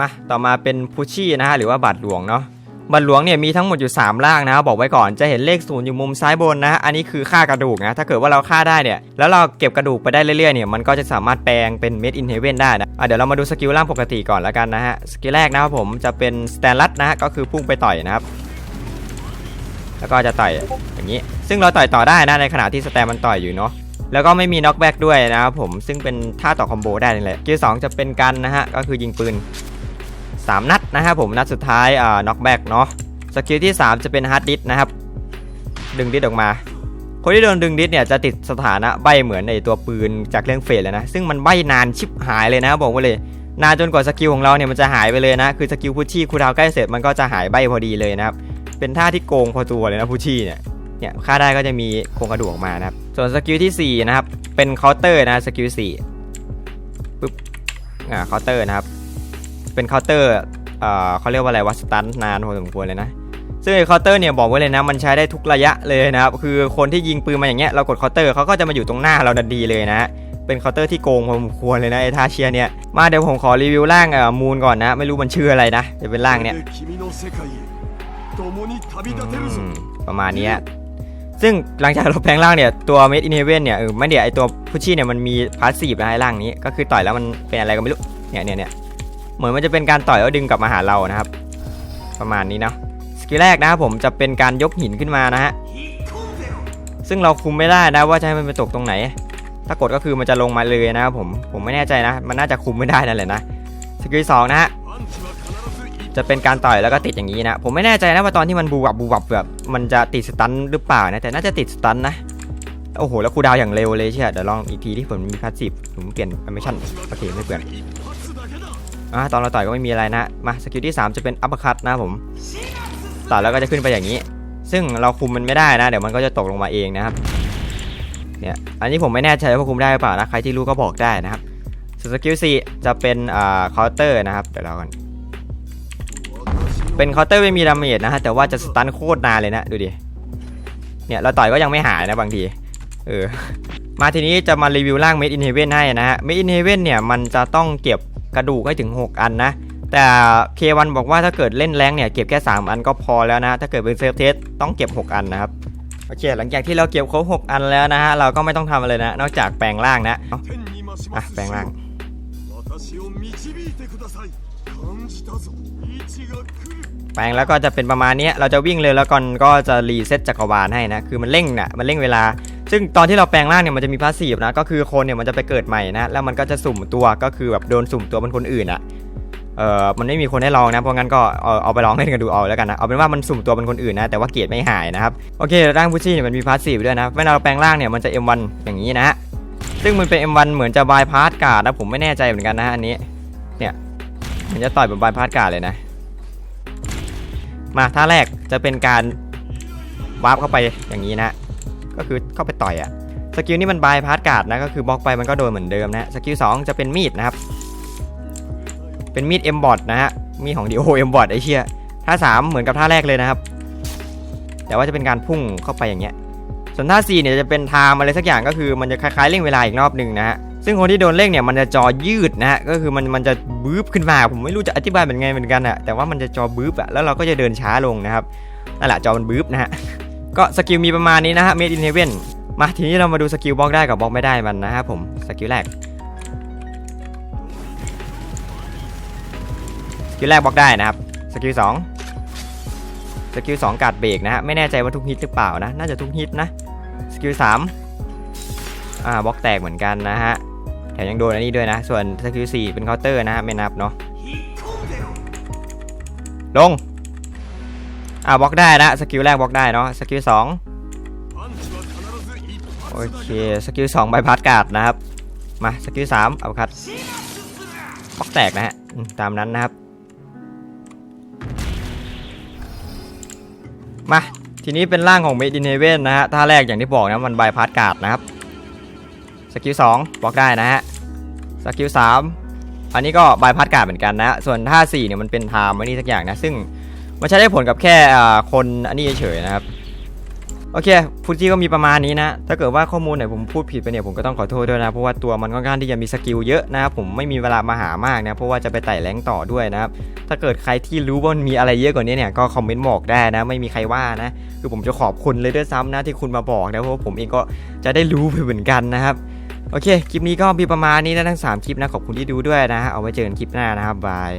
มาต่อมาเป็นพุชชี่นะฮะหรือว่าบัตรหลวงเนาะบัตรหลวงเนี่ยมีทั้งหมดอยู่ 3 ล่างนะบอกไว้ก่อนจะเห็นเลขศูนย์อยู่มุมซ้ายบนนะอันนี้คือค่ากระดูกนะถ้าเกิดว่าเราฆ่าได้เนี่ยแล้วเราเก็บกระดูกไปได้เรื่อยๆเนี่ยมันก็จะสามารถแปลงเป็นเม็ดอินเฮเว่นได้นะะเดี๋ยวเรามาดูสกิลล่างปกติก่อนแล้วกันนะฮะสกิลแรกนะครับผมจะเป็นสแตนลัดนะฮะก็คือพุ่งไปต่อยนะครับแล้วก็จะต่อยอย่างนี้ ซึ่งเราต่อยต่อได้นะในขณะที่สแตนมันต่อยอยู่เนาะแล้วก็ไม่มีน็อกแบ็กด้วยนะครับผมซึ่งเป็นท่าต่อคอมโบได้นี่แหละเกียร์สจะเป็นกันนะฮะก็คือยิงปืน 3 นัดนะครับผมนัดสุดท้ายอ่าน็อกแบ็กเนาะสกิลที่ 3 จะเป็นฮาร์ดดิสนะครับดึงดิสออกมา คนที่โดนดึงดิสเนี่ยจะติดสถานะใบเหมือนในตัวปืนจากเรื่องเฟสเลยนะ ซึ่งมันใบนานชิบหายเลยนะบอกไว้เลยนานจนกว่าสกิลของเราเนี่ยมันจะหายไปเลยนะคือสกิลพุชชี่คูดาวใกล้เสร็จมันก็จะหายใบพอดีเลยนะครับเป็นท่าที่โกงพอตัวเลยนะพุชชี่เนี่ยเนี่ยค่าได้ก็จะมีโครงกระดูกออกมานะครับส่วนสกิลที่4นะครับเป็นเคาน์เตอร์นะสกิล4ปึ๊บอ่าเคาน์เตอร์นะครับ เป็นเคาน์เตอร์เขาเรียกว่าอะไรวะสตันนานพอสมควรเลยนะ ซึ่งเคาน์เตอร์เนี่ยบอกไว้เลยนะ มันใช้ได้ทุกระยะเลยนะครับ คือคนที่ยิงปืนมาอย่างเงี้ยเรากดเคาน์เตอร์เขาก็จะมาอยู่ตรงหน้าเราดีเลยนะเป็นเคาน์เตอร์ที่โกงพอสมควรเลยนะไอทาเชียเนี่ยมาเดี๋ยวผมขอรีวิวร่างมูนก่อนนะ ไม่รู้มันชื่ออะไรนะจะเป็นร่างเนี่ยประมาณนี้ซึ่งหลังจากเราแปลงร่างเนี่ยตัวเมดอินเฮเว่นเนี่ยเออไม่เดี๋ยวไอตัวพุชชี่เนี่ยมันมีพาสซีฟนะไอร่างนี้ก็คือต่อยแล้วมันเป็นอะไรก็ไม่รู้เนี่ยเนี่ยเนี่ย เหมือนมันจะเป็นการต่อยแล้วดึงกลับมาหาเรานะครับ ประมาณนี้เนาะสกิลแรกนะครับผมจะเป็นการยกหินขึ้นมานะฮะซึ่งเราคุมไม่ได้นะว่าจะให้มันไปตกตรงไหน ถ้ากดก็คือมันจะลงมาเลยนะครับผมผมไม่แน่ใจนะ มันน่าจะคุมไม่ได้นั่นแหละนะสกิลสองนะฮะจะเป็นการต่อยแล้วก็ติดอย่างนี้นะ ผมไม่แน่ใจนะว่าตอนที่มันบูบับบูบับแบบมันจะติดสตันหรือเปล่านะแต่น่าจะติดสตันนะโอ้โหแล้วคูดาวอย่างเร็วเลยเชียเดี๋ยวลองอีกทีที่ผมมีพาสซีฟผมเปลี่ยนอเมชั่นโอเคไม่เปลี่ยน อะตอนเราต่อยก็ไม่มีอะไรนะ มาสกิลที่ 3 จะเป็นอัปคัตนะผมต่อยแล้วก็จะขึ้นไปอย่างนี้ ซึ่งเราคุมมันไม่ได้นะ เดี๋ยวมันก็จะตกลงมาเองนะครับ เนี่ย อันนี้ผมไม่แน่ใจว่าคุมได้หรือเปล่านะ ใครที่รู้ก็บอกได้นะครับส่วนสกิล4จะเป็นอ่าเคาน์เตอร์นะครับ เดี๋ยวเรากันเป็นเคาน์เตอร์ไม่มีดาเมจนะฮะ แต่ว่าจะสตันโคตรนานเลยนะ ดูดิ เนี่ยเราต่อยก็ยังไม่หายนะบางที เออ มาทีนี้จะมารีวิวร่าง Made in Heaven ให้นะฮะ Made in Heaven เนี่ยมันจะต้องเก็บ กระดูกให้ถึง 6 อันนะ แต่เควันบอกว่าถ้าเกิดเล่นแรงเนี่ยเก็บแค่ 3 อันก็พอแล้วนะ ถ้าเกิดเป็นเซฟเทสต้องเก็บ 6 อันนะครับโอเค หลังจากที่เราเก็บครบ6อันแล้วนะฮะเราก็ไม่ต้องทำอะไรนะ นอกจากแปลงร่างนะอะแปลงร่างแปลงแล้วก็จะเป็นประมาณนี้เราจะวิ่งเลยแล้วก่อนก็จะรีเซ็ตจักรวาลให้นะ คือมันเร่งนะ่ะมันเร่งเวลา ซึ่งตอนที่เราแปลงร่างเนี่ยมันจะมีพาสซีฟนะก็คือคนเนี่ยมันจะไปเกิดใหม่นะแล้วมันก็จะสุ่มตัวก็คือแบบโดนสุ่มตัวเป็นคนอื่นอะเออมันไม่มีคนให้ลองนะ เพราะงั้นก็เอาเอาไปลองเล่นกันดูเอาแล้วกันนะ เอาเป็นว่ามันสุ่มตัวเป็นคนอื่นนะ แต่ว่าเกียรดไม่หายนะครับ โอเค ร่างพุชชี่เนี่ยมันมีพาสซีฟด้วยนะ เวลาเราแปลงร่างเนี่ยมันจะ M1 อย่างนี้นะฮะ ซึ่งมันเป็น M1 เหมือนจะบายพาสการ์ดนะ ผมไม่แน่ใจเหมือนกันนะฮะอันนี้ เนี่ย มันจะต่อยแบบบายพาสการ์ดเลยนะ มาท่าแรกจะเป็นการวาร์ปเข้าไปอย่างนี้นะ ก็คือเข้าไปต่อยอะสกิลนี้มันบายพาสการ์ดนะก็คือบล็อกไปมันก็โดนเหมือนเดิมนะสกิล2จะเป็นมีดนะครับ เป็นมีดเอ็มบอดนะฮะมีของดีโอเอ็มบอดไอเชี่ยท่า3เหมือนกับท่าแรกเลยนะครับ แต่ว่าจะเป็นการพุ่งเข้าไปอย่างเงี้ยส่วนท่า4เนี่ยจะเป็นไทม์อะไรสักอย่างก็คือมันจะคล้ายๆเร่งเวลาอีกรอบหนึ่งนะฮะซึ่งคนที่โดนเร่งเนี่ยมันจะจอยืดนะฮะก็คือมันมันจะบึ้บขึ้นมาผมไม่รู้จะอธิบายเป็นไงเหมือนกันอะแต่ว่ามันจะจอบึ้บอะแล้วเราก็จะเดินช้าลงนะครับนั่นแหละจอมันบึ้บนะฮะ ก็สกิลมีประมาณนี้นะฮะ Made in Heaven มาทีนี้เรามาดูสกิลบล็อกได้กับบล็อกไม่ได้มันนะครับผมสกิลแรกสกิลแรกบล็อกได้นะครับสกิลสองสกิลสองการ์ดเบรกนะฮะไม่แน่ใจว่าทุกฮิตหรือเปล่านะน่าจะทุกฮิตนะสกิลสามอ่าบล็อกแตกเหมือนกันนะฮะแถมยังโดนอันนี้ด้วยนะ ส่วนสกิล4เป็นเคาน์เตอร์นะฮะไม่นับเนาะลง อ่าบล็อกได้นะสกิลแรกบล็อกได้เนาะสกิลสองโอเคสกิลสองใบพัดกาดนะครับมาสกิลสามเอาคัดบล็อกแตกนะฮะตามนั้นนะครับ มาทีนี้เป็นร่างของเมดินเฮเว่นนะฮะท่าแรกอย่างที่บอกนะมันใบพัดกาดนะครับสกิลสองบล็อกได้นะฮะสกิลสามอันนี้ก็ใบพัดกาดเหมือนกันนะ ส่วนท่า4เนี่ยมันเป็นทาม์อันนี่สักอย่างนะ ซึ่ง มันใช้ได้ผลกับแค่คนอันนี้เฉยๆนะครับ โอเคฟูจิก็มีประมาณนี้นะ ถ้าเกิดว่าข้อมูลไหนผมพูดผิดไปเนี่ยผมก็ต้องขอโทษด้วยนะ เพราะว่าตัวมันค่อนข้างที่จะมีสกิลเยอะนะครับผมไม่มีเวลามาหามากนะ เพราะว่าจะไปไต่แรงต่อด้วยนะครับ ถ้าเกิดใครที่รู้ว่ามันมีอะไรเยอะกว่านี้เนี่ยก็คอมเมนต์บอกได้นะ ไม่มีใครว่านะ คือผมจะขอบคุณเลยด้วยซ้ำนะที่คุณมาบอกนะเพราะว่าผมเองก็จะได้รู้ไปเหมือนกันนะครับโอเค คลิปนี้ก็มีประมาณนี้นะทั้ง 3 คลิปนะ ขอบคุณที่ดูด้วยนะ เอาไว้เจอกันคลิปหน้านะครับ บาย